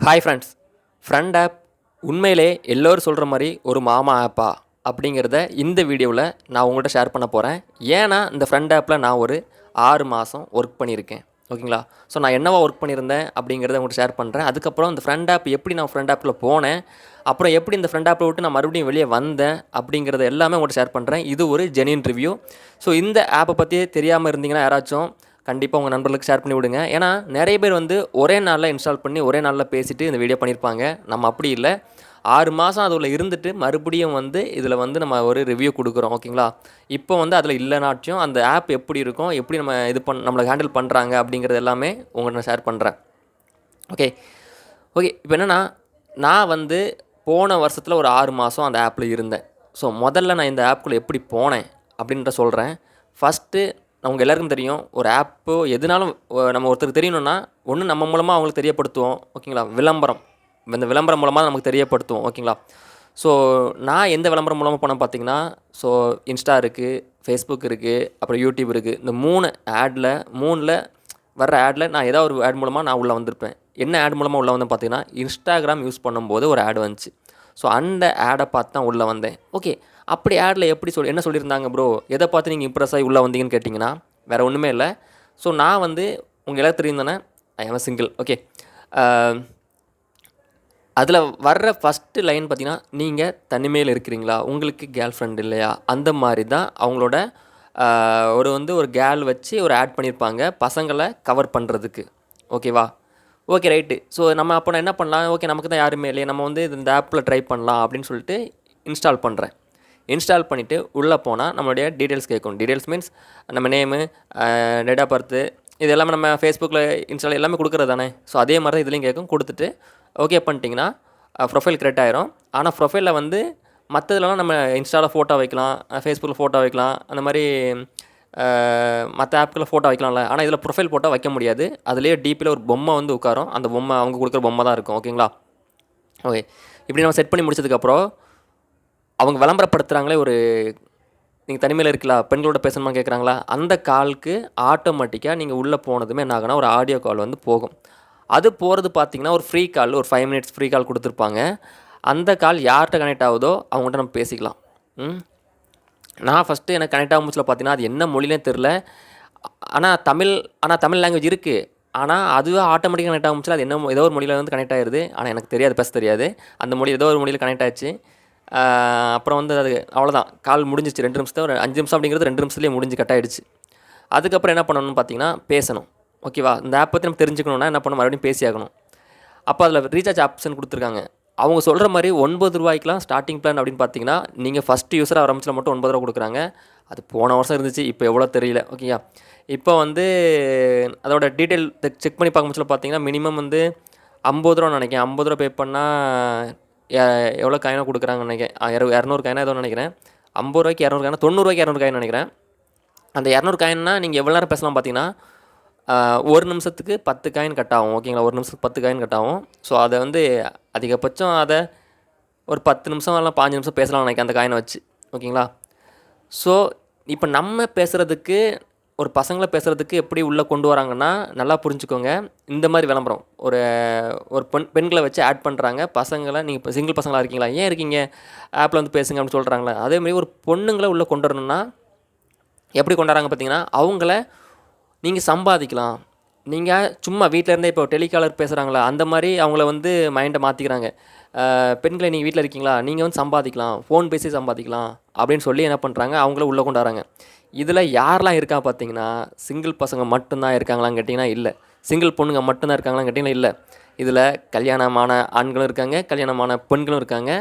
Hi friends friend app உண்மையிலே எல்லோரும் சொல்கிற மாதிரி ஒரு மாமா ஆப்பா அப்படிங்கிறத இந்த வீடியோவில் நான் உங்கள்கிட்ட ஷேர் பண்ண போகிறேன் ஏன்னா இந்த ஃப்ரெண்ட் ஆப்பில் நான் ஒரு ஆறு மாதம் ஒர்க் பண்ணியிருக்கேன். ஓகேங்களா? ஸோ நான் என்னவா ஒர்க் பண்ணியிருந்தேன் அப்படிங்கிறத உங்கள்கிட்ட ஷேர் பண்ணுறேன் அதுக்கப்புறம் இந்த ஃப்ரெண்ட் ஆப் எப்படி நான் ஃப்ரெண்ட் ஆப்பில் போனேன் அப்புறம் எப்படி இந்த ஃப்ரெண்ட் ஆப்பில் விட்டு நான் மறுபடியும் வெளியே வந்தேன் அப்படிங்கிறத எல்லாமே உங்கள்கிட்ட ஷேர் பண்ணுறேன் இது ஒரு ஜெனின் ரிவ்யூ ஸோ இந்த ஆப்பை பற்றி தெரியாமல் இருந்தீங்கன்னா யாராச்சும் கண்டிப்பாக உங்கள் நண்பர்களுக்கு ஷேர் பண்ணி விடுங்க. ஏன்னா நிறைய பேர் வந்து ஒரே நாளில் இன்ஸ்டால் பண்ணி ஒரே நாளில் பேசிவிட்டு இந்த வீடியோ பண்ணியிருப்பாங்க நம்ம அப்படி இல்லை. ஆறு மாதம் அதில் இருந்துட்டு மறுபடியும் வந்து இதில் வந்து நம்ம ஒரு ரிவ்யூ கொடுக்குறோம் ஓகேங்களா இப்போ வந்து அதில் இல்லைனாச்சும் அந்த ஆப் எப்படி இருக்கும் எப்படி நம்ம இது பண் நம்மளை ஹேண்டில் பண்ணுறாங்க அப்படிங்கிறது எல்லாமே உங்கள்கிட்ட நான் ஷேர் பண்ணுறேன் ஓகே ஓகே இப்போ என்னென்னா நான் வந்து போன வருஷத்தில் ஒரு ஆறு மாதம் அந்த ஆப்பில் இருந்தேன். ஸோ முதல்ல நான் இந்த ஆப்புக்குள்ளே எப்படி போனேன் அப்படின்ற சொல்கிறேன் ஃபஸ்ட்டு அவங்க எல்லாருக்கும் தெரியும் ஒரு ஆப்போ எதுனாலும் நம்ம ஒருத்தருக்கு தெரியணும்னா ஒன்று நம்ம மூலமாக அவங்களுக்கு தெரியப்படுத்துவோம் ஓகேங்களா விளம்பரம். இந்த விளம்பரம் மூலமாக நமக்கு தெரியப்படுத்துவோம் ஓகேங்களா ஸோ நான் எந்த விளம்பரம் மூலமாக போனேன் பார்த்தீங்கன்னா ஸோ இன்ஸ்டா இருக்குது ஃபேஸ்புக் இருக்குது அப்புறம் யூடியூப் இருக்குது இந்த மூணு ஆடில் மூணில் வர்ற ஆடில் நான் ஏதாவது ஒரு ஆட் மூலமாக நான் உள்ளே வந்திருப்பேன். என்ன ஆட் மூலமாக உள்ளே வந்து பார்த்தீங்கன்னா இன்ஸ்டாகிராம் யூஸ் பண்ணும்போது ஒரு ஆட் வந்துச்சு. ஸோ அந்த ஆடை பார்த்து தான் உள்ளே வந்தேன். ஓகே அப்படி ஆடில் எப்படி சொல் என்ன சொல்லியிருந்தாங்க ப்ரோ எதை பார்த்து நீங்கள் இம்ப்ரெஸ் ஆகி உள்ளே வந்தீங்கன்னு கேட்டிங்கன்னா வேறு ஒன்றுமே இல்லை. ஸோ நான் வந்து உங்கள் எல்லாம் தெரியும் தானே? ஐ எம் சிங்கிள் ஓகே அதில் வர்ற ஃபஸ்ட்டு லைன் பார்த்திங்கன்னா நீங்கள் தனிமையில் இருக்கிறீங்களா? உங்களுக்கு கேர்ள் ஃப்ரெண்ட் இல்லையா? அந்த மாதிரி தான் அவங்களோட ஒரு வந்து ஒரு கேர்ள் வச்சு ஒரு ஆட் பண்ணியிருப்பாங்க பசங்களை கவர் பண்ணுறதுக்கு ஓகேவா ஓகே ரைட்டு. ஸோ நம்ம அப்போ நான் என்ன பண்ணலாம்? ஓகே நமக்கு தான் யாருமே இல்லையே. நம்ம வந்து இந்த ஆப்பில் ட்ரை பண்ணலாம் அப்படின்னு சொல்லிட்டு இன்ஸ்டால் பண்ணுறேன் இன்ஸ்டால் பண்ணிவிட்டு உள்ளே போனால் நம்மளுடைய டீட்டெயில்ஸ் கேட்கும். டீட்டெயில்ஸ் மீன்ஸ் நம்ம நேமு டேட் ஆஃப் பர்த்து இது எல்லாமே நம்ம ஃபேஸ்புக்கில் இன்ஸ்டால் எல்லாமே கொடுக்குறது தானே? ஸோ அதே மாதிரி தான் இதுலேயும் கேட்கும். கொடுத்துட்டு ஓகே பண்ணிட்டீங்கன்னா ப்ரொஃபைல் க்ரியேட் ஆயிரும். ஆனால் ப்ரொஃபைலில் வந்து மற்றதுலலாம் நம்ம இன்ஸ்டாவில் ஃபோட்டோ வைக்கலாம் ஃபேஸ்புக்கில் ஃபோட்டோ வைக்கலாம் அந்த மாதிரி மற்ற ஆப்களில் ஃபோட்டோ வைக்கலாம்ல. ஆனால் இதில் ப்ரொஃபைல் ஃபோட்டோ வைக்க முடியாது. அதுலேயே டிபியில் ஒரு பொம்மை வந்து உட்காரும். அந்த பொம்மை அவங்க கொடுக்குற பொம்மை தான் இருக்கும். ஓகேங்களா? ஓகே இப்படி நம்ம செட் பண்ணி முடிச்சதுக்கப்புறம் அவங்க விளம்பரப்படுத்துகிறாங்களே ஒரு நீங்கள் தனிமையில் இருக்கலாம் பெண்களோட பேசணுமா கேட்குறாங்களா அந்த காலுக்கு ஆட்டோமேட்டிக்காக நீங்கள் உள்ளே போனதுமே என்ன ஆகுனா ஒரு ஆடியோ கால் வந்து போகும். அது போகிறது பார்த்தீங்கன்னா ஒரு ஃப்ரீ கால் ஒரு ஃபைவ் மினிட்ஸ் ஃப்ரீ கால் கொடுத்துருப்பாங்க. அந்த கால் யார்கிட்ட கனெக்ட் ஆகுதோ அவங்கள்ட்ட நம்ம பேசிக்கலாம். ம்? நான் ஃபஸ்ட்டு எனக்கு கனெக்ட் ஆகும் முச்சில் பார்த்தீங்கன்னா அது என்ன மொழினே தெரில ஆனால் தமிழ் ஆனால் தமிழ் லாங்குவேஜ் இருக்குது ஆனால் அதுவே ஆட்டோமேட்டிக்காக கனெக்ட் ஆகும் அது என்ன ஏதோ ஒரு மொழியில் வந்து கனெக்ட் ஆயிருது. ஆனால் எனக்கு தெரியாது பேச தெரியாது. அந்த மொழி ஏதோ ஒரு மொழியில் கனெக்ட் ஆச்சு. அப்புறம் வந்து அது அவ்வளோதான் கால் முடிஞ்சிச்சு ரெண்டு நிமிஷம் ஒரு அஞ்சு நிமிஷம் அப்படிங்கிறது ரெண்டு நிமிஷத்துலேயே முடிஞ்சு கட் ஆயிடுச்சு. அதுக்கப்புறம் என்ன பண்ணணும்னு பார்த்தீங்கன்னா பேசணும். ஓகேவா இந்த ஆப் பற்றி நம்ம தெரிஞ்சுக்கணுன்னா என்ன பண்ணணும் மறுபடியும் பேசி ஆகணும். அப்போ அதில் ரீசார்ஜ் ஆப்ஷன் கொடுத்துருக்காங்க. அவங்க சொல்கிற மாதிரி ஒன்பது ரூபாய்க்குலாம் ஸ்டார்டிங் பிளான் அப்படின்னு பார்த்தீங்கன்னா நீங்கள் ஃபஸ்ட்டு யூஸர் ஆரம்பிச்சில் மட்டும் ஒன்பது ரூபா கொடுக்குறாங்க. அது போன வருஷம் இருந்துச்சு இப்போ எவ்வளோ தெரியல ஓகேயா இப்போ வந்து அதோட டீட்டெயில் செக் பண்ணி பார்க்க பார்த்தீங்கன்னா மினிமம் வந்து ஐம்பது ரூபா நினைக்கிறேன். ஐம்பது ரூபா பே பண்ணால் எவ்வளோ காயினோ கொடுக்குறாங்கன்னு நினைக்கிறேன். இரநூறு காயினா ஏதோ நினைக்கிறேன். ஐம்பது ரூபாய்க்கு இரநூறு காயினா தொண்ணூறுவாய்க்கு இரநூறு காயின் நினைக்கிறேன். அந்த இரநூறு காயின்னா நீங்கள் எவ்வளோ நேரம் பேசலாம் பார்த்தீங்கன்னா ஒரு நிமிஷத்துக்கு பத்து காயின் கட் ஆகும் ஓகேங்களா ஒரு நிமிஷத்துக்கு பத்து காயின் கட் ஆகும். ஸோ அதை வந்து அதிகபட்சம் அதை ஒரு பத்து நிமிஷம் இல்லை பாஞ்சு நிமிஷம் பேசலாம் எனக்கு அந்த காயினை வச்சு. ஓகேங்களா ஸோ இப்போ நம்ம பேசுகிறதுக்கு ஒரு பசங்களை பேசுகிறதுக்கு எப்படி உள்ளே கொண்டு வராங்கன்னா நல்லா புரிஞ்சுக்கோங்க. இந்த மாதிரி விளம்பரம். ஒரு ஒரு பெண் பெண்களை வச்சு ஆட் பண்ணுறாங்க பசங்களை நீங்கள் இப்போ சிங்கிள் பசங்களாக இருக்கீங்களா? ஏன் இருக்கீங்க? ஆப்பில் வந்து பேசுங்க அப்படின்னு சொல்கிறாங்களே அதே மாதிரி ஒரு பொண்ணுங்களை உள்ளே கொண்டு வரணும்னா எப்படி கொண்டாடுறாங்க பார்த்தீங்கன்னா அவங்கள நீங்கள் சம்பாதிக்கலாம். நீங்கள் சும்மா வீட்டில் இருந்தே இப்போ டெலிகாலர் பேசுகிறாங்களா அந்த மாதிரி அவங்கள வந்து மைண்டை மாற்றிக்கிறாங்க பெண்களை நீங்கள் வீட்டில் இருக்கீங்களா? நீங்கள் வந்து சம்பாதிக்கலாம். ஃபோன் பேசி சம்பாதிக்கலாம். அப்படின்னு சொல்லி என்ன பண்ணுறாங்க அவங்கள உள்ளே கொண்டாடுறாங்க. இதில் யாரெல்லாம் இருக்கா பார்த்தீங்கன்னா சிங்கிள் பசங்க மட்டும்தான் இருக்காங்களான்னு கேட்டிங்கன்னா இல்லை. சிங்கிள் பொண்ணுங்க மட்டும்தான் இருக்காங்களான்னு கேட்டிங்கன்னா இல்லை. இதில் கல்யாணமான ஆண்களும் இருக்காங்க கல்யாணமான பெண்களும் இருக்காங்க.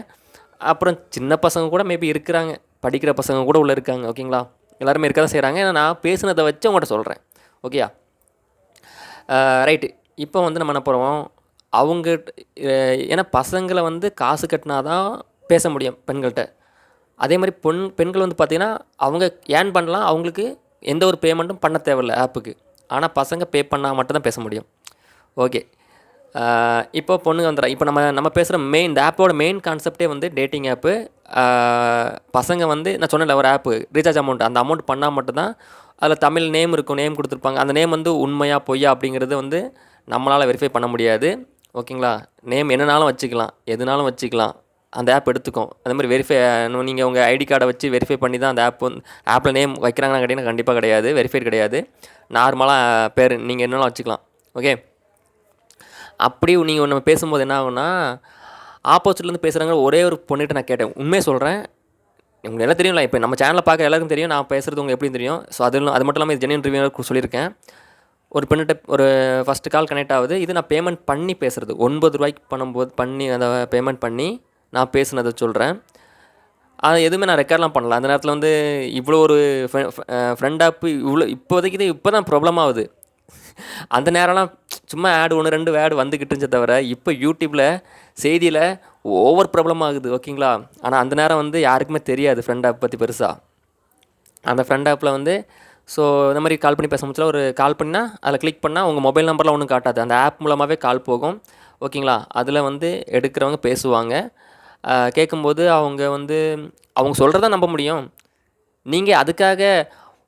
அப்புறம் சின்ன பசங்க கூட மேபி இருக்கிறாங்க. படிக்கிற பசங்க கூட உள்ளே இருக்காங்க. ஓகேங்களா? எல்லாருமே இருக்க தான் செய்கிறாங்க ஏன்னா நான் பேசுனதை வச்சு உங்கள்கிட்ட சொல்கிறேன் ஓகேயா? ரைட்டு. இப்போ வந்து நம்ம என்ன போகிறோம் அவங்க ஏன்னா பசங்களை வந்து காசு கட்டினா தான் பேச முடியும் பெண்கள்கிட்ட. அதே மாதிரி பொன் பெண்கள் வந்து பார்த்திங்கன்னா அவங்க ஏர்ன் பண்ணலாம் அவங்களுக்கு எந்த ஒரு பேமெண்ட்டும் பண்ண தேவையில்ல ஆப்புக்கு. ஆனால் பசங்க பே பண்ணால் மட்டும்தான் பேச முடியும். ஓகே. இப்போ பொண்ணுங்க வந்துடும் இப்போ நம்ம நம்ம பேசுகிற மெயின் இந்த ஆப்போட மெயின் கான்செப்டே வந்து டேட்டிங் ஆப்பு பசங்க வந்து நான் சொன்னேன்ல ஒரு ஆப்பு ரீசார்ஜ் அமௌண்ட் அந்த அமௌண்ட் பண்ணால் மட்டும்தான் அதில் தமிழ் நேம் இருக்கும் நேம் கொடுத்துருப்பாங்க. அந்த நேம் வந்து உண்மையா பொய்யா அப்படிங்கிறது வந்து நம்மளால் வெரிஃபை பண்ண முடியாது. ஓகேங்களா நேம் என்னனாலும் வச்சுக்கலாம் எதுனாலும் வச்சுக்கலாம். அந்த ஆப் எடுத்துக்கும் அதே மாதிரி வெரிஃபை நீங்கள் உங்கள் ஐடி கார்டை வச்சு வெரிஃபை பண்ணி தான் அந்த ஆப் வந்து ஆப்பில் நேம் வைக்கிறாங்கன்னா கேட்டிங்கன்னா கண்டிப்பாக கிடையாது வெரிஃபைட் கிடையாது. நார்மலாக பேர் நீங்கள் என்னாலும் வச்சுக்கலாம். ஓகே அப்படி நீங்கள் நம்ம பேசும்போது என்ன ஆகுன்னா ஆப்போசிட்லேருந்து பேசுகிறாங்க ஒரே ஒரு பொண்ணுகிட்ட நான் கேட்டேன். உண்மையை சொல்கிறேன் உங்களுக்கு எல்லாம் தெரியும்ல இப்போ நம்ம சேனலில் பார்க்க எல்லாருக்கும் தெரியும் நான் பேசுகிறது உங்களுக்கு எப்படின்னு தெரியும். ஸோ அது அது மட்டும் இல்லாமல் இது ஜெனியன் ரிவ்யூ சொல்லியிருக்கேன். ஒரு பெண்ணிட்ட ஒரு ஃபஸ்ட்டு கால் கனெக்ட் ஆகுது. இது நான் பேமெண்ட் பண்ணி பேசுகிறது ஒன்பது ரூபாய்க்கு பண்ணும்போது பண்ணி அந்த பேமெண்ட் பண்ணி நான் பேசுனதை சொல்கிறேன் அது எதுவுமே நான் ரெக்கார்ட்லாம் பண்ணல. அந்த நேரத்தில் வந்து இவ்வளோ ஒரு ஃப்ரெண்ட் ஆப் இவ்வளோ இப்போதைக்கு இது இப்போ தான் ப்ராப்ளம் ஆகுது. அந்த நேரம்லாம் சும்மா ஆடு ஒன்று ரெண்டு ஆடு வந்துக்கிட்டு இருந்துச்சே தவிர இப்போ யூடியூப்பில் செய்தியில் ஓவர் ப்ராப்ளம் ஆகுது ஓகேங்களா ஆனால் அந்த நேரம் வந்து யாருக்குமே தெரியாது ஃப்ரெண்ட் ஆப் பற்றி பெருசாக அந்த ஃப்ரெண்ட் ஆப்பில் வந்து ஸோ இந்த மாதிரி கால் பண்ணி பேச முடிச்சல ஒரு கால் பண்ணால் அதில் கிளிக் பண்ணால் உங்கள் மொபைல் நம்பர்லாம் ஒன்றும் காட்டாது. அந்த ஆப் மூலமாகவே கால் போகும் ஓகேங்களா அதில் வந்து எடுக்கிறவங்க பேசுவாங்க. கேட்கும்போது அவங்க வந்து அவங்க சொல்கிறத நம்ப முடியும். நீங்கள் அதுக்காக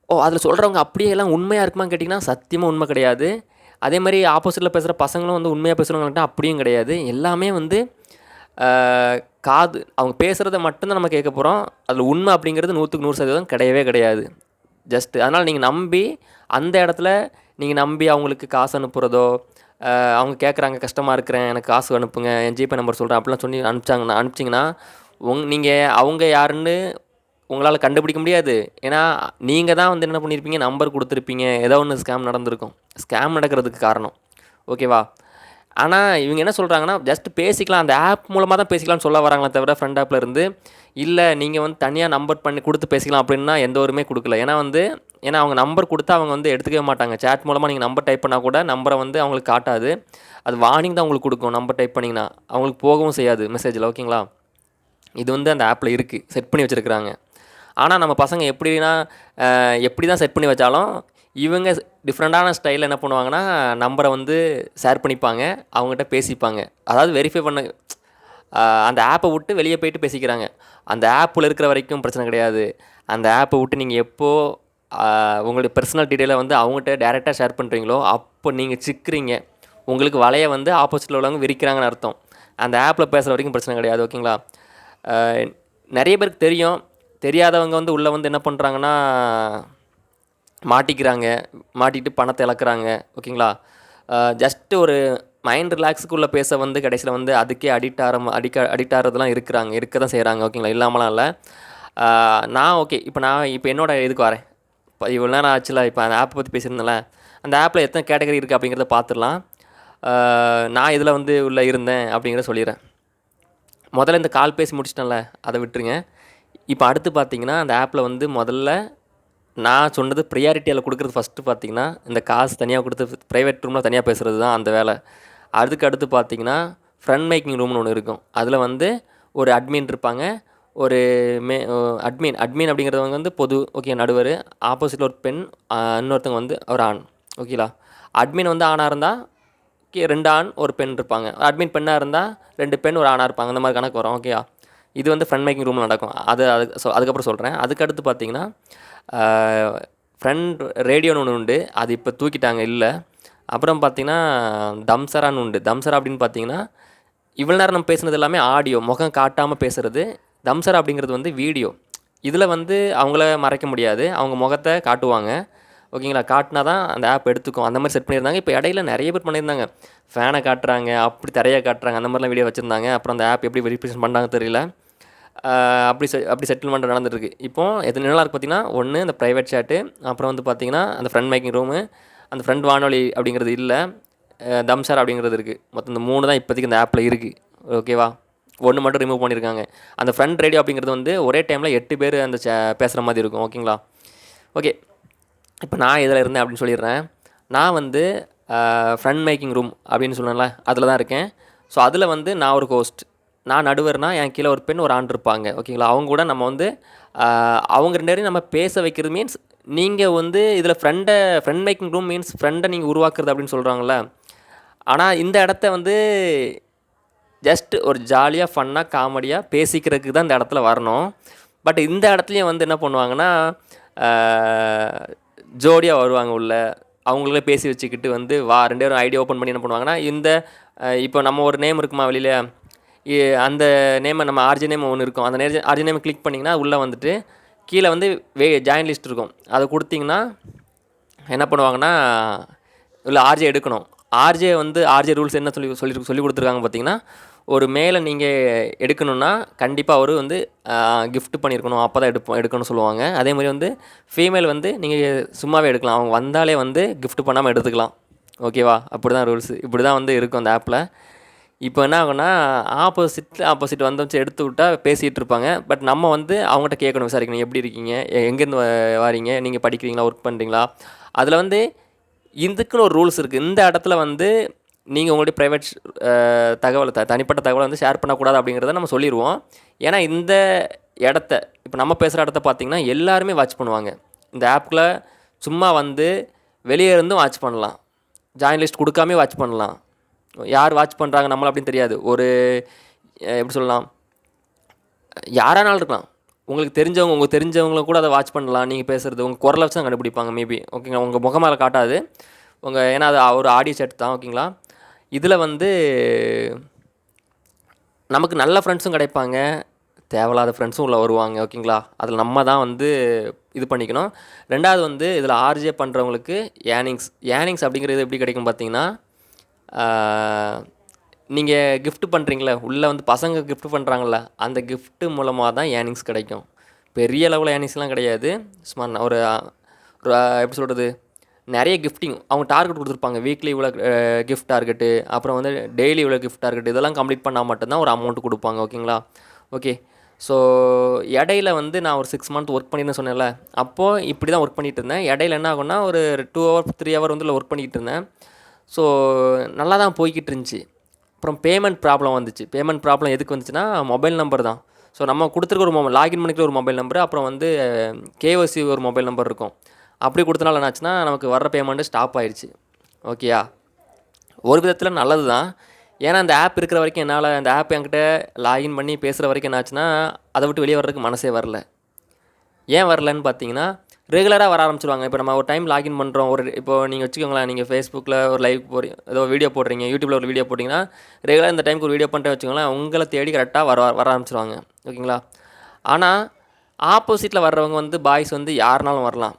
ஓ அதில் சொல்கிறவங்க அப்படியே எல்லாம் உண்மையாக இருக்குமான்னு கேட்டிங்கன்னா சத்தியமாக உண்மை கிடையாது. அதே மாதிரி ஆப்போசிட்டில் பேசுகிற பசங்களும் வந்து உண்மையாக பேசுகிறவங்கள்ட்ட அப்படியும் கிடையாது. எல்லாமே வந்து காது அவங்க பேசுகிறத மட்டும்தான் நம்ம கேட்க போகிறோம் அதில் உண்மை அப்படிங்கிறது நூற்றுக்கு நூறு சதவீதம் கிடையவே கிடையாது. ஜஸ்ட்டு அதனால் நீங்கள் நம்பி அந்த இடத்துல நீங்கள் நம்பி அவங்களுக்கு காசு அனுப்புகிறதோ அவங்க கேட்குறாங்க கஷ்டமாக இருக்கிறேன் எனக்கு காசு அனுப்புங்க என் ஜிபே நம்பர் சொல்கிறேன் அப்படிலாம் சொல்லி அனுப்பிச்சாங்கன்னா அனுப்பிச்சிங்கன்னா உங் நீங்கள் அவங்க யாருன்னு உங்களால் கண்டுபிடிக்க முடியாது. ஏன்னா நீங்கள் தான் வந்து என்ன பண்ணியிருப்பீங்க நம்பர் கொடுத்துருப்பீங்க. ஏதோ ஒன்று ஸ்கேம் நடந்திருக்கும். ஸ்கேம் நடக்கிறதுக்கு காரணம். ஓகேவா ஆனால் இவங்க என்ன சொல்கிறாங்கன்னா ஜஸ்ட் பேசிக்கலாம். அந்த ஆப் மூலமாக தான் பேசிக்கலாம்னு சொல்ல வராங்களே தவிர ஃப்ரெண்ட் ஆப்பில் இருந்து. இல்லை நீங்கள் வந்து தனியாக நம்பர் பண்ணி கொடுத்து பேசிக்கலாம் அப்படின்னா எந்த ஒருமே கொடுக்கல. ஏன்னா வந்து ஏன்னா அவங்க நம்பர் கொடுத்தா அவங்க வந்து எடுத்துக்கவே மாட்டாங்க. சேட் மூலமாக நீங்கள் நம்பர் டைப் பண்ணால் கூட நம்பரை வந்து அவங்களுக்கு காட்டாது. அது வார்னிங் தான் உங்களுக்கு கொடுக்கும் நம்பர் டைப் பண்ணிங்கன்னா. அவங்களுக்கு போகவும் செய்யாது மெசேஜில் ஓகேங்களா இது வந்து அந்த ஆப்பில் இருக்குது செட் பண்ணி வச்சுருக்குறாங்க. ஆனால் நம்ம பசங்க எப்படின்னா எப்படி தான் செட் பண்ணி வச்சாலும் இவங்க டிஃப்ரெண்ட்டான ஸ்டைலில் என்ன பண்ணுவாங்கன்னா நம்பரை வந்து ஷேர் பண்ணிப்பாங்க அவங்ககிட்ட பேசிப்பாங்க. அதாவது வெரிஃபை பண்ண அந்த ஆப்பை விட்டு வெளியே போயிட்டு பேசிக்கிறாங்க. அந்த ஆப்பில் இருக்கிற வரைக்கும் பிரச்சனை கிடையாது. அந்த ஆப்பை விட்டு நீங்கள் எப்போது உங்களுடைய பர்சனல் டீட்டெயிலை வந்து அவங்ககிட்ட டேரெக்டாக ஷேர் பண்ணுறீங்களோ அப்போ நீங்கள் சிக்கிறீங்க. உங்களுக்கு வலையை வந்து ஆப்போசிட்டில் உள்ளவங்க விரிக்கிறாங்கன்னு அர்த்தம். அந்த ஆப்பில் பேசுகிற வரைக்கும் பிரச்சனை கிடையாது ஓகேங்களா நிறைய பேருக்கு தெரியும் தெரியாதவங்க வந்து உள்ளே வந்து என்ன பண்ணுறாங்கன்னா மாட்டிக்கிறாங்க மாட்டிட்டு பணத்தை இழக்கிறாங்க ஓகேங்களா? ஜஸ்ட்டு ஒரு மைண்ட் ரிலாக்ஸுக்குள்ளே பேச வந்து கடைசியில் வந்து அதுக்கே அடிக்ட் ஆகிற அடிக்க அடிக்ட் ஆகிறதுலாம் இருக்கிறாங்க இருக்க தான் செய்கிறாங்க ஓகேங்களா? இல்லாமலாம் இல்லை நான் ஓகே இப்போ நான் இப்போ என்னோடய இதுக்கு வரேன். இப்போ இவ்வளோ நேரம் ஆச்சுல இப்போ அந்த ஆப்பை பற்றி பேசியிருந்தேன்ல. அந்த ஆப்பில் எத்தனை கேட்டகரி இருக்குது அப்படிங்கிறத பார்த்துடலாம் நான் இதில் வந்து உள்ளே இருந்தேன் அப்படிங்கிறத சொல்லிடுறேன். முதல்ல இந்த கால் பேசி முடிச்சிட்டேன்ல அதை விட்டுருங்க. இப்போ அடுத்து பார்த்தீங்கன்னா அந்த ஆப்பில் வந்து முதல்ல நான் சொன்னது ப்ரியாரிட்டியில் கொடுக்குறது ஃபஸ்ட்டு பார்த்தீங்கன்னா இந்த காசு தனியாக கொடுத்து ப்ரைவேட் ரூமில் தனியாக பேசுகிறது தான் அந்த வேலை. அதுக்கு அடுத்து பார்த்தீங்கன்னா ஃப்ரண்ட் மேக்கிங் ரூம்னு ஒன்று இருக்கும். அதில் வந்து ஒரு அட்மின் இருப்பாங்க. ஒரு மே அட்மின் அட்மின் அப்படிங்கிறவங்க வந்து பொது ஓகே நடுவர். ஆப்போசிட்டில் ஒரு பெண் இன்னொருத்தவங்க வந்து ஒரு ஆண். ஓகேங்களா அட்மின் வந்து ஆணாக இருந்தால் ஓகே ரெண்டு ஆண் ஒரு பெண் இருப்பாங்க. அட்மின் பெண்ணாக இருந்தால் ரெண்டு பெண் ஒரு ஆணாக இருப்பாங்க. அந்த மாதிரி கணக்கு வரும். ஓகேயா இது வந்து ஃப்ரெண்ட் மேக்கிங் ரூமில் நடக்கும். அது அது ஸோ அதுக்கப்புறம் சொல்கிறேன் அதுக்கடுத்து பார்த்தீங்கன்னா ஃப்ரெண்ட் ரேடியோன்னு ஒன்று உண்டு. அது இப்போ தூக்கிட்டாங்க இல்லை. அப்புறம் பார்த்தீங்கன்னா தம்சரான்னு உண்டு. தம்சரா அப்படின்னு பார்த்தீங்கன்னா இவ்வளோ நேரம் நம்ம பேசுனது எல்லாமே ஆடியோ முகம் காட்டாமல் பேசுகிறது தம்சரா அப்படிங்கிறது வந்து வீடியோ இதில் வந்து அவங்கள மறைக்க முடியாது. அவங்க முகத்தை காட்டுவாங்க. ஓகேங்களா? காட்டினா தான் அந்த ஆப் எடுத்துக்கும். அந்த மாதிரி செட் பண்ணியிருந்தாங்க. இப்போ இடையில நிறைய பேர் பண்ணியிருந்தாங்க. ஃபேனை காட்டுறாங்க அப்படி தரையை காட்டுறாங்க. அந்த மாதிரிலாம் வீடியோ வச்சுருந்தாங்க. அப்புறம் அந்த ஆப் எப்படி வெரிஃபிகேஷன் பண்ணாங்க தெரியல. அப்படி செ அப்படி செட்டில்மெண்ட் நடந்துருக்கு இப்போ எத்தனை நாளாக இருக்குது பார்த்தீங்கன்னா ஒன்று இந்த ப்ரைவேட் சேட்டு அப்புறம் வந்து பார்த்தீங்கன்னா அந்த ஃப்ரண்ட் மேக்கிங் ரூமு அந்த ஃப்ரெண்ட் வானொலி அப்படிங்கிறது இல்லை. தம்சார் அப்படிங்கிறது இருக்குது மொத்தம் இந்த மூணு தான் இப்போதைக்கு இந்த ஆப்பில் இருக்குது ஓகேவா ஒன்று மட்டும் ரிமூவ் பண்ணியிருக்காங்க. அந்த ஃப்ரண்ட் ரேடியோ அப்படிங்கிறது வந்து ஒரே டைமில் எட்டு பேர் அந்த சே- பேசுகிற மாதிரி இருக்கும். ஓகேங்களா ஓகே இப்போ நான் இதில் இருந்தேன் அப்படின்னு சொல்லிடுறேன். நான் வந்து ஃப்ரெண்ட் மேக்கிங் ரூம் அப்படின்னு சொன்னேன்ல அதில் தான் இருக்கேன். ஸோ அதில் வந்து நான் ஒரு ஹோஸ்ட் நான் நடுவர்னா என் கீழே ஒரு பெண் ஒரு ஆண் இருப்பாங்க. ஓகேங்களா அவங்க கூட நம்ம வந்து அவங்க ரெண்டு பேரையும் நம்ம பேச வைக்கிறது மீன்ஸ் நீங்கள் வந்து இதில் ஃப்ரெண்டை ஃப்ரெண்ட் மேக்கிங் ரூம் மீன்ஸ் ஃப்ரெண்டை நீங்கள் உருவாக்குறது அப்படின்னு சொல்கிறாங்களே ஆனால் இந்த இடத்த வந்து ஜஸ்ட் ஒரு ஜாலியாக ஃபன்னாக காமெடியாக பேசிக்கிறதுக்கு தான் இந்த இடத்துல வரணும். பட் இந்த இடத்துலையும் வந்து என்ன பண்ணுவாங்கன்னா ஜோடியாக வருவாங்க உள்ள. அவங்களே பேசி வச்சுக்கிட்டு வந்து வா ரெண்டு பேரும் ஐடி ஓப்பன் பண்ணி என்ன பண்ணுவாங்கன்னா இந்த இப்போ நம்ம ஒரு நேம் இருக்குமா வெளியில்? அந்த நேமை நம்ம ஆர்ஜி நேம் ஒன்று இருக்கும். அந்த நேர் ஆர்ஜி நேம் கிளிக் பண்ணிங்கன்னா உள்ளே வந்துட்டு கீழே வந்து வே ஜாயின் லிஸ்ட் இருக்கும். அதை கொடுத்தீங்கன்னா என்ன பண்ணுவாங்கன்னா இல்லை ஆர்ஜே எடுக்கணும். ஆர்ஜே வந்து ஆர்ஜே ரூல்ஸ் என்ன சொல்லி சொல்லி சொல்லி கொடுத்துருக்காங்க பார்த்தீங்கன்னா ஒரு மேலே நீங்கள் எடுக்கணும்னா கண்டிப்பாக அவர் வந்து கிஃப்ட் பண்ணியிருக்கணும் அப்போ தான் எடுப்போம் எடுக்கணும்னு சொல்லுவாங்க. அதே மாதிரி வந்து ஃபீமேல் வந்து நீங்கள் சும்மாவே எடுக்கலாம். அவங்க வந்தாலே வந்து கிஃப்ட் பண்ணாமல் எடுத்துக்கலாம். ஓகேவா அப்படி தான் ரூல்ஸ் இப்படி தான் வந்து இருக்கும் அந்த ஆப்பில் இப்போ என்ன ஆகும்னா ஆப்போசிட் ஆப்போசிட் வந்து வச்சு எடுத்து விட்டா பேசிகிட்டு இருப்பாங்க. பட் நம்ம வந்து அவங்ககிட்ட கேட்கணும் விசாரிக்கணும். எப்படி இருக்கீங்க? எங்கேருந்து வ- வாரீங்க? நீங்கள் படிக்கிறீங்களா? ஒர்க் பண்ணுறீங்களா அதில் வந்து இதுக்குன்னு ஒரு ரூல்ஸ் இருக்குது இந்த இடத்துல வந்து நீங்கள் உங்களுடைய ப்ரைவேட் தகவலை த தனிப்பட்ட தகவலை வந்து ஷேர் பண்ணக்கூடாது அப்படிங்கிறத நம்ம சொல்லிடுவோம் ஏன்னா இந்த இடத்த இப்போ நம்ம பேசுகிற இடத்த பார்த்தீங்கன்னா எல்லாருமே வாட்ச் பண்ணுவாங்க. இந்த ஆப்பில் சும்மா வந்து வெளியே இருந்தும் வாட்ச் பண்ணலாம். ஜாயின் லிஸ்ட் கொடுக்காமே வாட்ச் பண்ணலாம். யார் வாட்ச் பண்ணுறாங்க நம்மள அப்படின்னு தெரியாது. ஒரு எப்படி சொல்லலாம்? யாரானாலும் இருக்கலாம். உங்களுக்கு தெரிஞ்சவங்க உங்களுக்கு தெரிஞ்சவங்களும் கூட அதை வாட்ச் பண்ணலாம். நீங்கள் பேசுகிறது உங்கள் குரலை வச்சு தான் கண்டுபிடிப்பாங்க மேபி ஓகேங்களா உங்கள் முகமால காட்டாது. உங்கள் ஏன்னா அது ஒரு ஆடியோ செட் தான் ஓகேங்களா இதில் வந்து நமக்கு நல்ல ஃப்ரெண்ட்ஸும் கிடைப்பாங்க. தேவையில்லாத ஃப்ரெண்ட்ஸும் உள்ளே வருவாங்க ஓகேங்களா? அதில் நம்ம தான் வந்து இது பண்ணிக்கணும். ரெண்டாவது வந்து இதில் ஆர்ஜே பண்ணுறவங்களுக்கு ஏர்னிங்ஸ் ஏர்னிங்ஸ் அப்படிங்கிறது எப்படி கிடைக்கும் பார்த்தீங்கன்னா நீங்கள் கிஃப்ட் பண்ணுறீங்களே உள்ளே வந்து பசங்க கிஃப்ட் பண்ணுறாங்கள அந்த கிஃப்ட்டு மூலமாக தான் ஏர்னிங்ஸ் கிடைக்கும். பெரிய லெவலில் ஏர்னிங்ஸ்லாம் கிடையாது. சும்மா ஒரு எப்படி சொல்கிறது நிறைய கிஃப்டிங் அவங்க டார்கெட் கொடுத்துருப்பாங்க. வீக்லி இவ்வளோ கிஃப்ட் டார்கெட்டு அப்புறம் வந்து டெய்லி இவ்வளோ கிஃப்ட் டார்கெட் இதெல்லாம் கம்ப்ளீட் பண்ணால் மட்டும்தான் ஒரு அமௌண்ட் கொடுப்பாங்க. ஓகேங்களா ஓகே ஸோ இடையில வந்து நான் ஒரு சிக்ஸ் மந்த் ஒர்க் பண்ணியிருந்தேன் சொன்னேன்ல. அப்போது இப்படி தான் ஒர்க் பண்ணிகிட்டு இருந்தேன். இடையில என்ன ஆகும்னா ஒரு டூ ஹவர் த்ரீ ஹவர் வந்து ஒர்க் பண்ணிகிட்டு இருந்தேன். ஸோ நல்லா தான் போய்கிட்டு இருந்துச்சு. அப்புறம் பேமெண்ட் ப்ராப்ளம் வந்துச்சு. பேமெண்ட் ப்ராப்ளம் எதுக்கு வந்துச்சுன்னா மொபைல் நம்பர் தான். ஸோ நம்ம கொடுத்துருக்க ஒரு மொபைல் லாகின் பண்ணிக்கிற ஒரு மொபைல் நம்பர் அப்புறம் வந்து கேஓசி ஒரு மொபைல் நம்பர் இருக்கும். அப்படி கொடுத்தனால என்னாச்சுன்னா நமக்கு வர்ற பேமெண்ட்டு ஸ்டாப் ஆயிடுச்சு. ஓகேயா ஒரு விதத்தில் நல்லது தான் ஏன்னா அந்த ஆப் இருக்கிற வரைக்கும் என்னால் அந்த ஆப் என்கிட்ட லாகின் பண்ணி பேசுகிற வரைக்கும் என்னாச்சுன்னா அதை விட்டு வெளியே வர்றதுக்கு மனசே வரல. ஏன் வரலன்னு பார்த்தீங்கன்னா ரெகுலராக வர ஆரம்பிச்சிருவாங்க. இப்போ நம்ம ஒரு டைம் லாகின் பண்ணுறோம் ஒரு இப்போ நீங்கள் வச்சுக்கோங்களேன் நீங்கள் ஃபேஸ்புக்கில் ஒரு லைவ் போறீ ஏதோ வீடியோ போடுறீங்க. யூடியூப்பில் ஒரு வீடியோ போட்டிங்கன்னா ரெகுலராக இந்த டைமுக்கு ஒரு வீடியோ பண்ணிட்டு வச்சுக்கோங்களேன் உங்களை தேடி கரெக்டாக வர வர ஆரம்பிச்சிருவாங்க. ஓகேங்களா ஆனால் ஆப்போசிட்டில் வர்றவங்க வந்து பாய்ஸ் வந்து யாருனாலும் வரலாம்.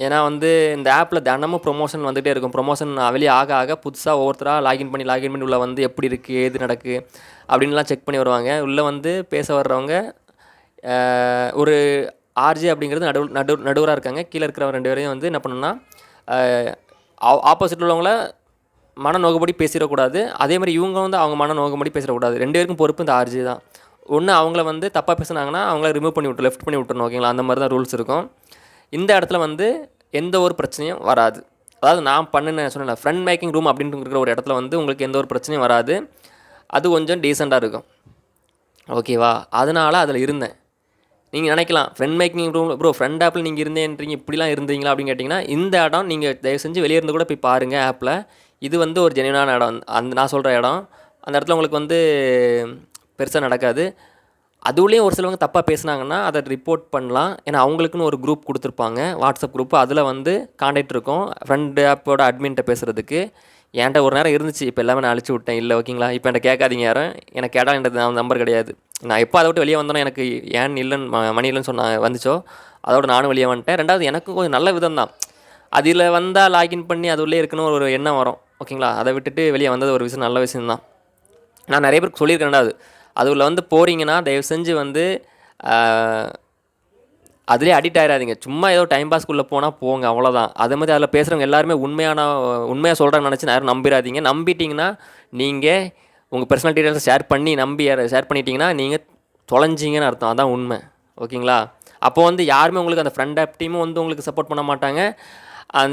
ஏன்னா வந்து இந்த ஆப்பில் தினமும் ப்ரொமோஷன் வந்துகிட்டே இருக்கும். ப்ரொமோஷன் வெளியே ஆக ஆக புதுசாக ஒவ்வொருத்தராக லாகின் பண்ணி லாகின் பண்ணி உள்ள வந்து எப்படி இருக்குது ஏது நடக்கு அப்படின்லாம் செக் பண்ணி வருவாங்க. உள்ளே வந்து பேச வர்றவங்க ஒரு ஆர்ஜே அப்படிங்கிறது நடு நடு நடுவராக இருக்காங்க. கீழே இருக்கிற ரெண்டு பேரையும் வந்து என்ன பண்ணணும்னா ஆப்போசிட் உள்ளவங்கள மன நோகப்படி பேசிடக்கூடாது. அதே மாதிரி இவங்க வந்து அவங்க மன நோகப்படி பேசிடக்கூடாது. ரெண்டு பேருக்கும் பொறுப்பு இந்த ஆர்ஜி தான். ஒன்று அவங்கள வந்து தப்பாக பேசுனாங்கன்னா அவங்கள ரிமூவ் பண்ணி விட்டு லெஃப்ட் பண்ணி விட்டுருணும் ஓகேங்களா அந்த மாதிரி தான் ரூல்ஸ் இருக்கும். இந்த இடத்துல வந்து எந்த ஒரு பிரச்சனையும் வராது. அதாவது நான் பண்ணின சொன்னேன் ஃப்ரெண்ட் மேக்கிங் ரூம் அப்படின்ட்டு இருக்கிற ஒரு இடத்துல வந்து உங்களுக்கு எந்த ஒரு பிரச்சனையும் வராது. அது கொஞ்சம் டீசெண்டாக இருக்கும். ஓகேவா அதனால் அதில் இருந்தேன். நீங்கள் நினைக்கலாம் friend making room bro friend ஆப்பில் நீங்கள் இருந்தேன்றீங்க இப்படிலாம் இருந்தீங்களா அப்படின்னு கேட்டிங்கன்னா இந்த இடம் நீங்கள் தயவு செஞ்சு வெளியே இருந்து கூட போய் பாருங்கள் ஆப்பில் இது வந்து ஒரு ஜெனியூனான இடம். அந்த நான் சொல்கிற இடம். அந்த இடத்துல உங்களுக்கு வந்து பெருசாக நடக்காது. அதுலேயும் ஒரு சிலவங்க தப்பாக பேசுனாங்கன்னா அதை ரிப்போர்ட் பண்ணலாம். ஏன்னா அவங்களுக்குன்னு ஒரு குரூப் கொடுத்துருப்பாங்க. வாட்ஸ்அப் குரூப் அதில் வந்து காண்டாக்ட் இருக்கும். ஃப்ரெண்ட் ஆப்போட அட்மின்ட்ட பேசுகிறதுக்கு என்கிட்ட ஒரு நேரம் இருந்துச்சு. இப்போ எல்லாமே நான் அழிச்சு விட்டேன். இல்லை ஓகேங்களா இப்போ என்கிட்ட கேட்காதீங்க யாரும். எனக்கு கேட்டால் என்கிட்ட நம்பர் கிடையாது. நான் எப்போ அதை விட்டு வெளியே வந்தோன்னோ எனக்கு ஏன் இல்லைன்னு மணி இல்லைன்னு சொன்ன வந்துச்சோ? அதோட நானும் வெளியே வந்துட்டேன். ரெண்டாவது எனக்கும் கொஞ்சம் நல்ல விதம் தான். அதில் வந்தால் லாகின் பண்ணி அது உள்ளே இருக்கணும் ஒரு எண்ணம் வரும். ஓகேங்களா அதை விட்டுட்டு வெளியே வந்தது ஒரு விஷயம் நல்ல விஷயம் தான். நான் நிறைய பேருக்கு சொல்லியிருக்கேன் ரெண்டாவது. அது வந்து போகிறீங்கன்னா தயவு செஞ்சு வந்து அதுலேயே அடிக்ட் ஆகிடாதீங்க சும்மா ஏதோ டைம் பாஸ்க்குள்ளே போனால் போங்க அவ்வளோதான் அதே மாதிரி அதில் பேசுகிறவங்க எல்லாருமே உண்மையான உண்மையாக சொல்கிறாங்க நினச்சி யாரும் நம்பிடாதீங்க நம்பிட்டீங்கன்னா நீங்கள் உங்கள் பர்சனல் டீட்டெயில்ஸை ஷேர் பண்ணி நம்பி ஷேர் பண்ணிட்டீங்கன்னா நீங்கள் தொலைஞ்சிங்கன்னு அர்த்தம். அதான் உண்மை. ஓகேங்களா? அப்போ வந்து யாருமே உங்களுக்கு அந்த ஃப்ரெண்ட் ஆப் டீமும் வந்து உங்களுக்கு சப்போர்ட் பண்ண மாட்டாங்க.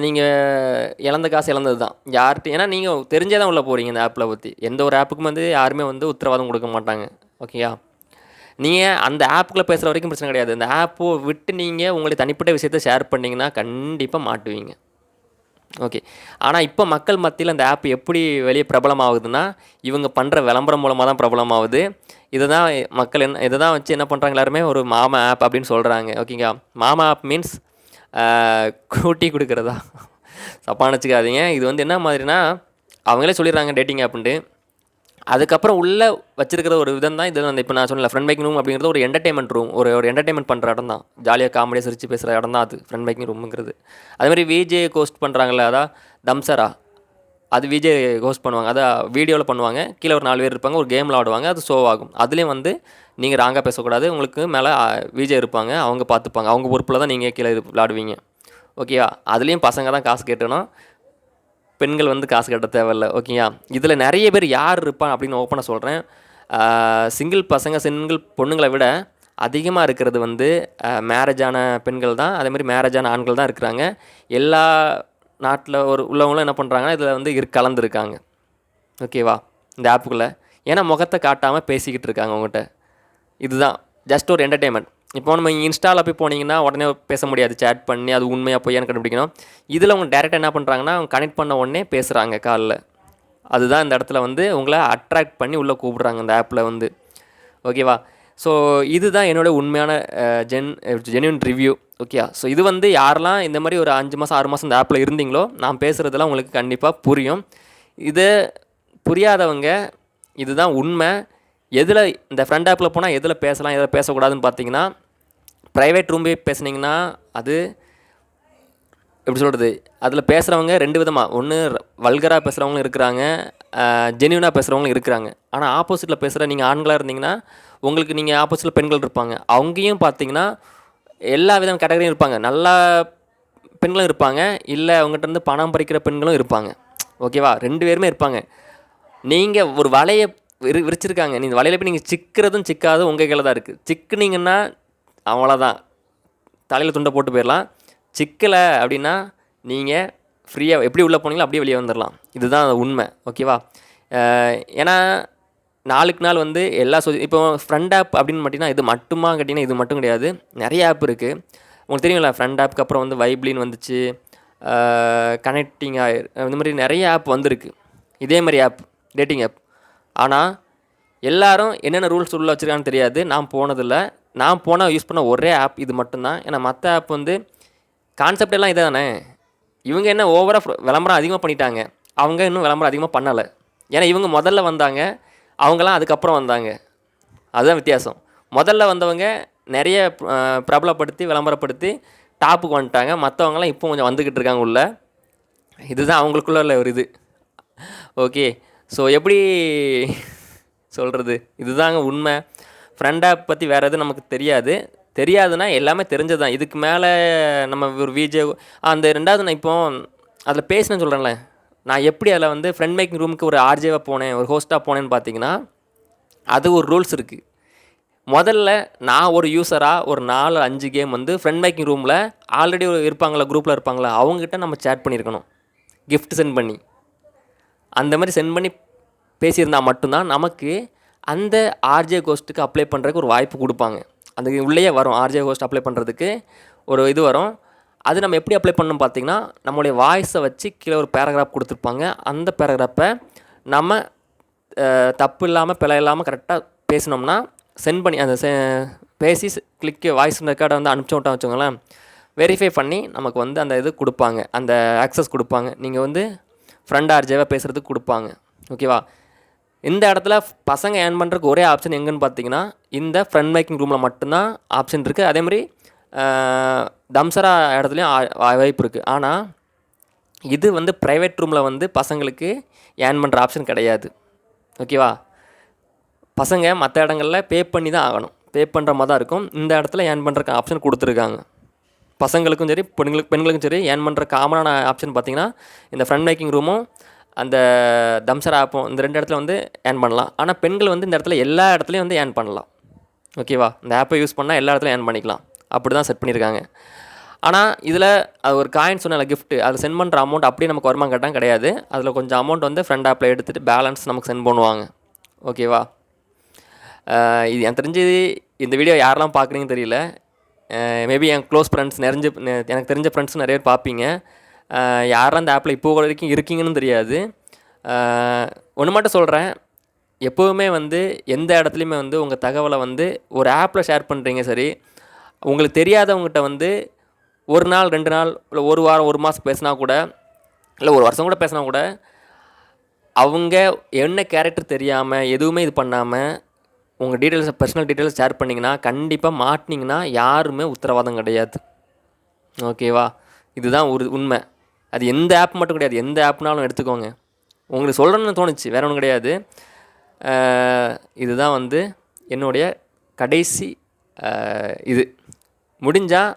நீங்கள் இழந்த காசு இழந்தது தான் யார்கிட்ட ஏன்னா நீங்கள் தெரிஞ்சே தான் உள்ளே போகிறீங்க இந்த ஆப்பில் பற்றி எந்த ஒரு ஆப்புக்கும் வந்து யாருமே வந்து உத்தரவாதம் கொடுக்க மாட்டாங்க. ஓகேயா நீங்கள் அந்த ஆப்புக்குள்ளே பேசுகிற வரைக்கும் பிரச்சனை கிடையாது. அந்த ஆப்பை விட்டு நீங்கள் உங்களுடைய தனிப்பட்ட விஷயத்தை ஷேர் பண்ணிங்கன்னா கண்டிப்பாக மாட்டுவீங்க. ஓகே ஆனால் இப்போ மக்கள் மத்தியில் அந்த ஆப் எப்படி வெளியே பிரபலமாகுதுன்னா இவங்க பண்ணுற விளம்பரம் மூலமாக தான் பிரபலமாகுது. இதை தான் மக்கள் என்ன இதை தான் வச்சு என்ன பண்ணுறாங்க எல்லாருமே? ஒரு மாமா ஆப் அப்படின்னு சொல்கிறாங்க ஓகேங்களா மாமா ஆப் மீன்ஸ் கூட்டி கொடுக்குறதா? தப்பாக நினச்சிக்காதீங்க இது வந்து என்ன மாதிரினா அவங்களே சொல்லிடுறாங்க டேட்டிங் ஆப்புன்ட்டு அதுக்கப்புறம் உள்ளே வச்சிருக்கிற ஒரு விதம் தான் இது. வந்து இப்போ நான் சொன்னல ஃப்ரெண்ட் பைக்கிங் ரூம் அப்படிங்கிறது ஒரு என்டர்டைன்மெண்ட் ரூம் ஒரு ஒரு என்டர்டைன்மெண்ட் பண்ணுற இடம் தான். ஜாலியாக காமெடியாக சிரிச்சு பேசுகிற இடம் தான் அது ஃப்ரெண்ட் பைக்கிங் ரூமுங்கிறது அதுமாதிரி விஜே கோஸ்ட் பண்ணுறாங்களே அதான் தம்சரா அது விஜய் ஹோஸ்ட் பண்ணுவாங்க. அதான் வீடியோவில் பண்ணுவாங்க. கீழே ஒரு நாலு பேர் இருப்பாங்க. ஒரு கேமில் ஆடுவாங்க. அது ஷோ ஆகும். அதுலேயும் வந்து நீங்கள் ராங்காக பேசக்கூடாது. உங்களுக்கு மேலே விஜய் இருப்பாங்க. அவங்க பார்த்துப்பாங்க. அவங்க பொறுப்பில் தான் நீங்கள் கீழே விளாடுவீங்க ஓகேயா அதுலேயும் பசங்க தான் காசு கேட்டணும் பெண்கள் வந்து காசு கட்ட தேவையில்ல. ஓகேயா இதில் நிறைய பேர் யார் இருப்பான் அப்படின்னு ஓப்பனாக சொல்கிறேன் சிங்கிள் பசங்க சிங்கிள் பொண்ணுங்களை விட அதிகமாக இருக்கிறது வந்து மேரேஜ் ஆன பெண்கள் தான். அதேமாதிரி மேரேஜான மேரேஜ் ஆன ஆண்கள் தான் இருக்கிறாங்க. எல்லா நாட்டில் ஒரு உள்ளவங்களும் என்ன பண்ணுறாங்கன்னா இதில் வந்து இரு கலந்துருக்காங்க. ஓகேவா? இந்த ஆப்புக்குள்ளே. ஏன்னா முகத்தை காட்டாமல் பேசிக்கிட்டு இருக்காங்க உங்கள்கிட்ட இதுதான். ஜஸ்ட் ஒரு என்டர்டைன்மெண்ட் இப்போ நம்ம இன்ஸ்டாவில் போய் போனீங்கன்னா உடனே பேச முடியாது. சேட் பண்ணி அது உண்மையாக பொய்யான்னு கண்டுபிடிக்கணும். இதில் அவங்க டேரெக்டாக என்ன பண்ணுறாங்கன்னா அவங்க கனெக்ட் பண்ண உடனே பேசுகிறாங்க காலில். அதுதான் இந்த இடத்துல வந்து உங்களை அட்ராக்ட் பண்ணி உள்ளே கூப்பிட்றாங்க இந்த ஆப்பில் வந்து. ஓகேவா? ஸோ இதுதான் என்னோட உண்மையான gen genuine review okay so இது வந்து யாரெல்லாம் இந்த மாதிரி ஒரு அஞ்சு மாதம் ஆறு மாதம் இந்த ஆப்பில் இருந்தீங்களோ நான் பேசுகிறதெல்லாம் உங்களுக்கு கண்டிப்பாக புரியும். இது புரியாதவங்க இதுதான் உண்மை. எதில் இந்த ஃப்ரெண்ட் ஆப்பில் போனால் எதில் பேசலாம் எதில் பேசக்கூடாதுன்னு பார்த்தீங்கன்னா ப்ரைவேட் ரூம் போய் பேசுனீங்கன்னா அது எப்படி சொல்கிறது அதில் பேசுகிறவங்க ரெண்டு விதமாக ஒன்று வல்கராக பேசுகிறவங்களும் இருக்கிறாங்க ஜென்யூனாக பேசுகிறவங்களும் இருக்கிறாங்க. ஆனால் ஆப்போசிட்டில் பேசுகிற நீங்கள் ஆண்களாக இருந்தீங்கன்னா உங்களுக்கு நீங்கள் ஆப்போசிட்டில் பெண்கள் இருப்பாங்க. அவங்கேயும் பார்த்தீங்கன்னா எல்லா விதம் கேட்டகரியும் இருப்பாங்க. நல்லா பெண்களும் இருப்பாங்க. இல்லை அவங்ககிட்ட இருந்து பணம் பறிக்கிற பெண்களும் இருப்பாங்க. ஓகேவா ரெண்டு பேருமே இருப்பாங்க. நீங்கள் ஒரு வலையை விரி விரிச்சிருக்காங்க. நீங்கள் வலையில் போய் நீங்கள் சிக்கிறதும் சிக்காதும் உங்கள் கையில் தான் இருக்குது சிக்குனீங்கன்னா அவ்வளோதான் தலையில் துண்டை போட்டு போயிடலாம். சிக்கலை அப்படின்னா நீங்கள் ஃப்ரீயாக எப்படி உள்ளே போனீங்களோ அப்படியே வெளியே வந்துடலாம் இதுதான் உண்மை. ஓகேவா ஏன்னா நாளுக்கு நாள் வந்து எல்லா சொ இப்போ ஃப்ரெண்ட் ஆப் அப்படின்னு பார்த்தீங்கன்னா இது மட்டுமா கேட்டிங்கன்னா இது மட்டும் கிடையாது. நிறைய ஆப் இருக்குது உங்களுக்கு தெரியுங்களா ஃப்ரெண்ட் ஆப்புக்கு அப்புறம் வந்து வைப்லின் வந்துச்சு. கனெக்டிங் இந்த மாதிரி நிறைய ஆப் வந்திருக்கு. இதே மாதிரி ஆப் டேட்டிங் ஆப் ஆனால் எல்லாரும் என்னென்ன ரூல்ஸ் உள்ள வச்சுருக்கான்னு தெரியாது. நான் போனதில்ல. நான் போனால் யூஸ் பண்ண ஒரே ஆப் இது மட்டும்தான். ஏன்னா மற்ற ஆப் வந்து கான்செப்ட் எல்லாம் இதே தானே இவங்க என்ன ஓவராக விளம்பரம் அதிகமாக பண்ணிட்டாங்க. அவங்க இன்னும் விளம்பரம் அதிகமாக பண்ணலை. ஏன்னா இவங்க முதல்ல வந்தாங்க. அவங்களாம் அதுக்கப்புறம் வந்தாங்க. அதுதான் வித்தியாசம். முதல்ல வந்தவங்க நிறைய பிரபலப்படுத்தி விளம்பரப்படுத்தி டாப்புக்கு வந்துட்டாங்க. மற்றவங்களாம் இப்போ கொஞ்சம் வந்துக்கிட்டு இருக்காங்க உள்ள. இதுதான் அவங்களுக்குள்ள ஒரு இது. ஓகே. ஸோ எப்படி சொல்கிறது இதுதாங்க உண்மை. ஃப்ரெண்ட் ஆப் பற்றி வேறு எதுவும் நமக்கு தெரியாது. தெரியாதுன்னா எல்லாமே தெரிஞ்சது தான் இதுக்கு மேலே நம்ம ஒரு விஜே அந்த ரெண்டாவது நான் இப்போ அதில் பேசினேன்னு சொல்கிறேன்ல நான் எப்படி அதில் வந்து ஃப்ரெண்ட் மேக்கிங் ரூமுக்கு ஒரு ஆர்ஜேவாக போனேன் ஒரு ஹோஸ்ட்டாக போனேன்னு பார்த்தீங்கன்னா அது ஒரு ரூல்ஸ் இருக்குது முதல்ல நான் ஒரு யூஸராக ஒரு நாலு அஞ்சு கேம் வந்து ஃப்ரெண்ட் மேக்கிங் ரூமில் ஆல்ரெடி இருப்பாங்களா குரூப்பில் இருப்பாங்களா அவங்ககிட்ட நம்ம சேட் பண்ணியிருக்கணும். கிஃப்ட் சென்ட் பண்ணி. அந்த மாதிரி சென்ட் பண்ணி பேசியிருந்தா மட்டும்தான் நமக்கு அந்த ஆர்ஜே கோஸ்ட்டுக்கு அப்ளை பண்ணுறதுக்கு ஒரு வாய்ப்பு கொடுப்பாங்க. அந்த உள்ளேயே வரும் ஆர்ஜே கோஸ்ட் அப்ளை பண்ணுறதுக்கு ஒரு இது வரும். அது நம்ம எப்படி அப்ளை பண்ணணும் பார்த்தீங்கன்னா நம்மளுடைய வாய்ஸை வச்சு கீழே ஒரு பேராகிராஃப் கொடுத்துருப்பாங்க. அந்த பேராகிராஃபை நம்ம தப்பு இல்லாமல் பிழை இல்லாமல் கரெக்டாக பேசினோம்னா சென்ட் பண்ணி அந்த செ- பேசி கிளிக்கு வாய்ஸ் ரெக்கார்டை வந்து அனுப்பிச்சு விட்டோம் வச்சுக்கோங்களேன் வெரிஃபை பண்ணி நமக்கு வந்து அந்த இது கொடுப்பாங்க. அந்த ஆக்சஸ் கொடுப்பாங்க. நீங்கள் வந்து ஃப்ரெண்ட் ஆர்ஜேவாக பேசுகிறதுக்கு கொடுப்பாங்க. ஓகேவா இந்த இடத்துல பசங்க ஏர்ன் பண்ணுறதுக்கு ஒரே ஆப்ஷன் எங்கன்னு பார்த்தீங்கன்னா இந்த ஃப்ரண்ட் மேக்கிங் ரூமில் மட்டும்தான் ஆப்ஷன் இருக்குது அதேமாதிரி தம்சரா இடத்துலையும் வாய்ப்பு இருக்குது ஆனால் இது வந்து ப்ரைவேட் ரூமில் வந்து பசங்களுக்கு ஏர்ன் பண்ணுற ஆப்ஷன் கிடையாது. ஓகேவா பசங்க மற்ற இடங்களில் பே பண்ணி தான் ஆகணும். பே பண்ணுற மாதிரி தான் இருக்கும். இந்த இடத்துல ஏர்ன் பண்ணுறக்கு ஆப்ஷன் கொடுத்துருக்காங்க. பசங்களுக்கும் சரி பெண்களுக்கு பெண்களுக்கும் சரி ஏர்ன் பண்ணுற காமனான ஆப்ஷன் பார்த்தீங்கன்னா இந்த ஃப்ரண்ட் மேக்கிங் ரூமும் அந்த தம்சர் ஆப்பும் இந்த ரெண்டு இடத்துல வந்து ஏர்ன் பண்ணலாம். ஆனால் பெண்கள் வந்து இந்த இடத்துல எல்லா இடத்துலையும் வந்து ஏர்ன் பண்ணலாம். ஓகேவா இந்த ஆப்பை யூஸ் பண்ணால் எல்லா இடத்துலையும் ஏர்ன் பண்ணிக்கலாம். அப்படி தான் செட் பண்ணியிருக்காங்க. ஆனால் இதில் அது ஒரு காயின் சொன்ன கிஃப்ட்டு அதில் சென்ட் பண்ணுற அமௌண்ட் அப்படியே நமக்கு வருமா கேட்டால் கிடையாது. அதில் கொஞ்சம் அமௌண்ட் வந்து ஃப்ரெண்ட் ஆப்பில் எடுத்துகிட்டு பேலன்ஸ் நமக்கு சென்ட் பண்ணுவாங்க. ஓகேவா இது எனக்கு தெரிஞ்சு இந்த வீடியோ யாரெல்லாம் பார்க்குறீங்கன்னு தெரியல. மேபி என் க்ளோஸ் ஃப்ரெண்ட்ஸ் நிறைஞ்சு எனக்கு தெரிஞ்ச ஃப்ரெண்ட்ஸ் நிறைய பேர் பார்ப்பீங்க. யாரெல்லாம் அந்த ஆப்பில் இப்போ வரைக்கும் இருக்கீங்கன்னு தெரியாது. ஒன்று மட்டும் சொல்கிறேன் எப்போவுமே வந்து எந்த இடத்துலையுமே வந்து உங்கள் தகவலை வந்து ஒரு ஆப்பில் ஷேர் பண்ணுறீங்க சரி உங்களுக்கு தெரியாதவங்ககிட்ட வந்து ஒரு நாள் ரெண்டு நாள் இல்லை ஒரு வாரம் ஒரு மாதம் பேசினா கூட இல்லை ஒரு வருஷம் கூட பேசினா கூட அவங்க என்ன கேரக்டர் தெரியாமல் எதுவுமே இது பண்ணாமல் உங்கள் டீட்டெயில்ஸ் பர்சனல் டீட்டெயில்ஸ் ஷேர் பண்ணிங்கன்னா கண்டிப்பாக மாட்டினீங்கன்னா யாருமே உத்தரவாதம் கிடையாது. ஓகேவா இதுதான் ஒரு உண்மை. அது எந்த ஆப் மட்டும் கிடையாது. எந்த ஆப்னாலும் எடுத்துக்கோங்க. உங்களுக்கு சொல்கிறேன்னு தோணுச்சு. வேற ஒன்றும் கிடையாது. இதுதான் வந்து என்னுடைய கடைசி இது. முடிஞ்சால்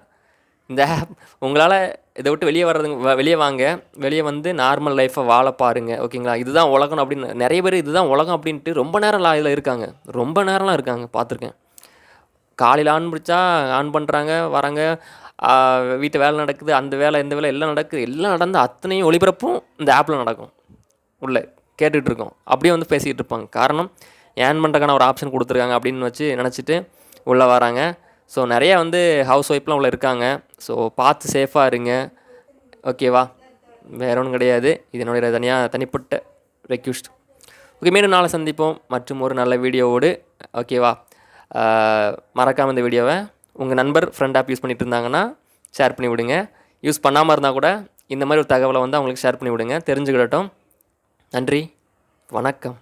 இந்த ஆப் உங்களால் இதை விட்டு வெளியே வர்றதுங்க வெளியே வாங்க. வெளியே வந்து நார்மல் லைஃப்பை வாழ பாருங்கள் ஓகேங்களா இதுதான் உலகம் அப்படின்னு நிறைய பேர் இதுதான் உலகம் அப்படின்ட்டு ரொம்ப நேரம் இதில் இருக்காங்க. ரொம்ப நேரம்லாம் இருக்காங்க பார்த்துருக்கேன். காலையில் ஆன் பிடிச்சா ஆன் பண்ணுறாங்க வராங்க. வீட்டு வேலை நடக்குது அந்த வேலை இந்த வேலை எல்லாம் நடக்குது. எல்லாம் நடந்த அத்தனையும் ஒளிபரப்பும் இந்த ஆப்பில் நடக்கும். உள்ளே கேட்டுட்டு இருக்கோம். அப்படியே வந்து பேசிக்கிட்டு இருப்பாங்க. காரணம் ஏன் பண்ணுறக்கான ஒரு ஆப்ஷன் கொடுத்துருக்காங்க அப்படின்னு வச்சு நினச்சிட்டு உள்ளே வராங்க. ஸோ நிறையா வந்து ஹவுஸ் ஒய்ஃப்லாம் உள்ள இருக்காங்க. ஸோ பார்த்து சேஃபாக இருங்க. ஓகேவா வேற ஒன்றும் கிடையாது. இது என்னுடைய தனியாக தனிப்பட்ட ரெக்யூஸ்ட் ஓகே மீண்டும் நாளை சந்திப்போம். மற்றும் ஒரு நல்ல வீடியோவோடு. ஓகேவா மறக்காமல் இந்த வீடியோவை உங்கள் நண்பர் ஃப்ரெண்ட் ஆப் யூஸ் பண்ணிகிட்டு இருந்தாங்கன்னா ஷேர் பண்ணி விடுங்க. யூஸ் பண்ணாமல் இருந்தால் கூட இந்த மாதிரி ஒரு தகவலை வந்து அவங்களுக்கு ஷேர் பண்ணி விடுங்க. தெரிஞ்சுக்கிடட்டும். நன்றி. வணக்கம்.